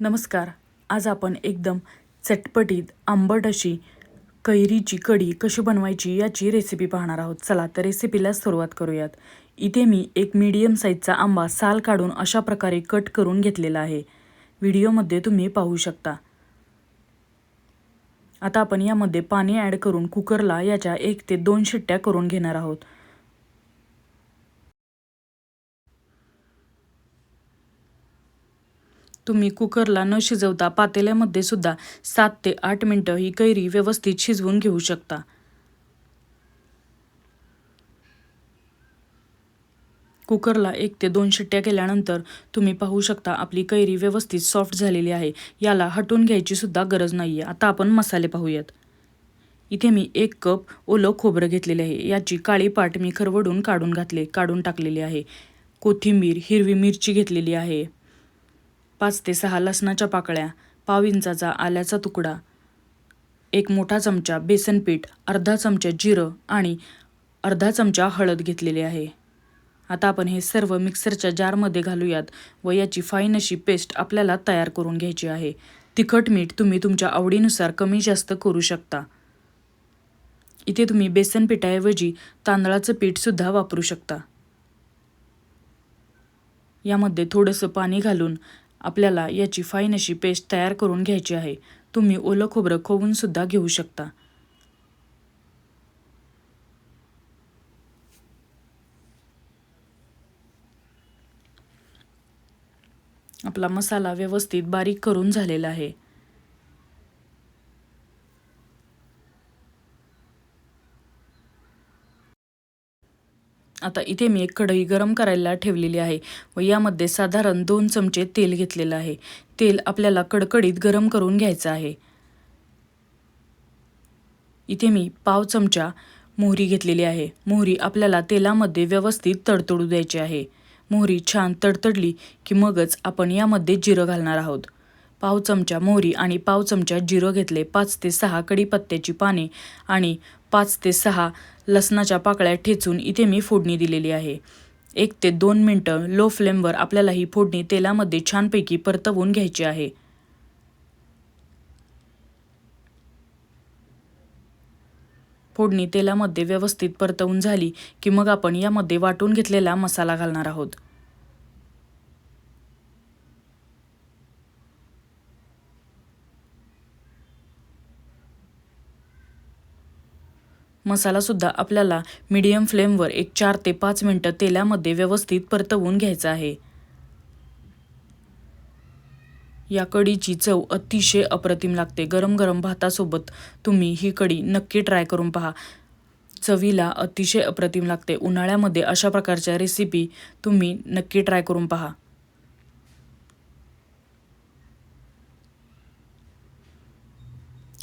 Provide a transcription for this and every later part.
नमस्कार. आज आपण एकदम चटपटीत आंबट अशी कैरीची कढी कशी बनवायची याची रेसिपी पाहणार आहोत. चला तर रेसिपीला सुरुवात करूयात. इथे मी एक मीडियम साईजचा आंबा साल काढून अशा प्रकारे कट करून घेतलेला आहे. व्हिडिओमध्ये तुम्ही पाहू शकता. आता आपण यामध्ये पाणी ॲड करून कुकरला याच्या एक ते दोन शिट्ट्या करून घेणार आहोत. तुम्ही कुकरला न शिजवता पातेल्यामध्ये सुद्धा सात ते आठ मिनटं ही कैरी व्यवस्थित शिजवून घेऊ शकता. कुकरला एक ते दोन शिट्ट्या केल्यानंतर तुम्ही पाहू शकता आपली कैरी व्यवस्थित सॉफ्ट झालेली आहे. याला हटवून घ्यायची सुद्धा गरज नाही आहे आता आपण मसाले पाहूयात. इथे मी एक कप ओलं खोबरं घेतलेले आहे. याची काळी पाट मी खरवडून काढून घातले काढून टाकलेली आहे. कोथिंबीर हिरवी मिरची घेतलेली आहे. पाच ते सहा लसणाच्या पाकळ्या पाव इंचाचा आल्याचा तुकडा एक मोठा चमचा बेसन पीठ अर्धा चमचा जिरं आणि अर्धा चमचा हळद घेतलेली आहे. आता आपण हे सर्व मिक्सरच्या जारमध्ये घालूयात व याची फाईन अशी पेस्ट आपल्याला तयार करून घ्यायची आहे. तिखट मीठ तुम्ही तुमच्या आवडीनुसार कमी जास्त करू शकता. इथे तुम्ही बेसन पिठाऐवजी तांदळाचं पीठसुद्धा वापरू शकता. यामध्ये थोडंसं पाणी घालून आपल्याला याची फाईन अशी पेस्ट तयार करून घ्यायची आहे. तुम्ही ओलं खोबरं खोवून सुद्धा घेऊ शकता. आपला मसाला व्यवस्थित बारीक करून झालेला आहे. आता इथे मी एक कढई गरम करायला ठेवलेली आहे व यामध्ये साधारण दोन चमचे तेल घेतलेलं आहे. तेल आपल्याला कडकडीत गरम करून घ्यायचं आहे. इथे मी पाव चमचा मोहरी घेतलेली आहे. मोहरी आपल्याला तेलामध्ये व्यवस्थित तडतडू द्यायची आहे. मोहरी छान तडतडली की मगच आपण यामध्ये जिरं घालणार आहोत. पाव चमचा मोहरी आणि पाव चमचा जिरं घेतले पाच ते सहा कढीपत्त्याची पाने आणि पाच ते सहा लसणाच्या पाकळ्या ठेचून इथे मी फोडणी दिलेली आहे. एक ते दोन मिनटं लो फ्लेमवर आपल्याला ही फोडणी तेलामध्ये छानपैकी परतवून घ्यायची आहे. फोडणी तेलामध्ये व्यवस्थित परतवून झाली की मग आपण यामध्ये वाटून घेतलेला मसाला घालणार आहोत. मसालासुद्धा आपल्याला मीडियम फ्लेमवर एक चार ते पाच मिनटं तेलामध्ये व्यवस्थित परतवून घ्यायचा आहे. या कढीची चव अतिशय अप्रतिम लागते. गरम गरम भातासोबत तुम्ही ही कढी नक्की ट्राय करून पहा. चवीला अतिशय अप्रतिम लागते. उन्हाळ्यामध्ये अशा प्रकारच्या रेसिपी तुम्ही नक्की ट्राय करून पहा.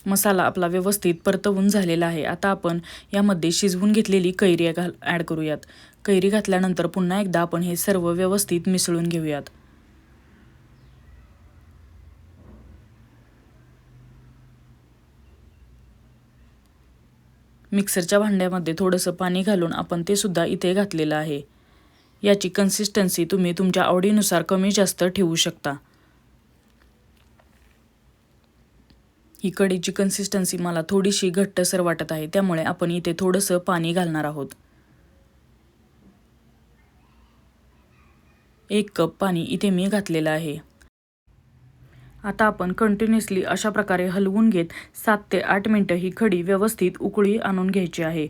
मसाला आपला व्यवस्थित परतवून झालेला आहे. आता आपण यामध्ये शिजवून घेतलेली कैरी घाल ॲड करूयात. कैरी घातल्यानंतर पुन्हा एकदा आपण हे सर्व व्यवस्थित मिसळून घेऊयात. मिक्सरच्या भांड्यामध्ये थोडंसं पाणी घालून आपण ते सुद्धा इथे घातलेलं आहे. याची कन्सिस्टन्सी तुम्ही तुमच्या आवडीनुसार कमी जास्त ठेवू शकता. ही कढीची कन्सिस्टन्सी मला थोडीशी घट्टसर वाटत आहे त्यामुळे आपण इथे थोडंसं पाणी घालणार आहोत. एक कप पाणी इथे मी घातलेलं आहे. आता आपण कंटिन्युअसली अशा प्रकारे हलवून घेत सात ते आठ मिनटं ही खडी व्यवस्थित उकळी आणून घ्यायची आहे.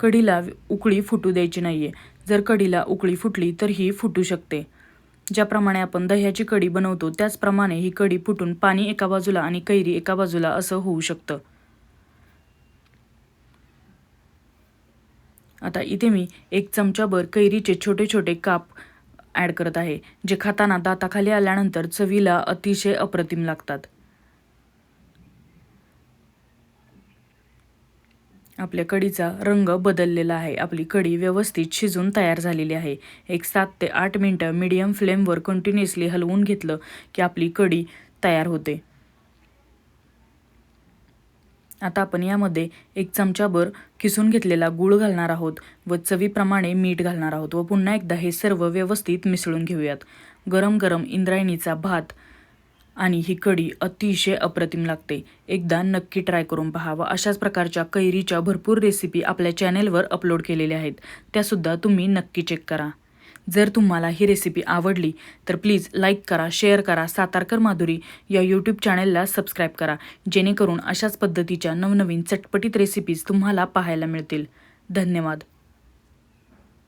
कढीला उकळी फुटू द्यायची नाही आहे जर कढीला उकळी फुटली तर ही फुटू शकते. ज्याप्रमाणे आपण दह्याची कढी बनवतो त्याचप्रमाणे ही कढी फुटून पाणी एका बाजूला आणि कैरी एका बाजूला असं होऊ शकतं. आता इथे मी एक चमचाभर कैरीचे छोटे छोटे काप ॲड करत आहे जे खाताना दाताखाली आल्यानंतर चवीला अतिशय अप्रतिम लागतात. आपल्या कडीचा रंग बदललेला आहे. आपली कडी व्यवस्थित शिजून तयार झालेली आहे. एक सात ते आठ मिनटं मीडियम फ्लेमवर कंटिन्युअसली हलवून घेतलं की आपली कढी तयार होते. आता आपण यामध्ये एक चमचाभर किसून घेतलेला गूळ घालणार आहोत व चवीप्रमाणे मीठ घालणार आहोत व पुन्हा एकदा हे सर्व व्यवस्थित मिसळून घेऊयात. गरम गरम इंद्रायणीचा भात आणि ही कढी अतिशय अप्रतिम लागते. एकदा नक्की ट्राय करून पहा व अशाच प्रकारच्या कैरीच्या भरपूर रेसिपी आपल्या चॅनेलवर अपलोड केलेल्या आहेत. त्यासुद्धा तुम्ही नक्की चेक करा. जर तुम्हाला ही रेसिपी आवडली तर प्लीज लाईक करा शेअर करा सातारकर माधुरी या यूट्यूब चॅनेलला सबस्क्राईब करा. जेणेकरून अशाच पद्धतीच्या नवनवीन चटपटीत रेसिपीज तुम्हाला पाहायला मिळतील. धन्यवाद.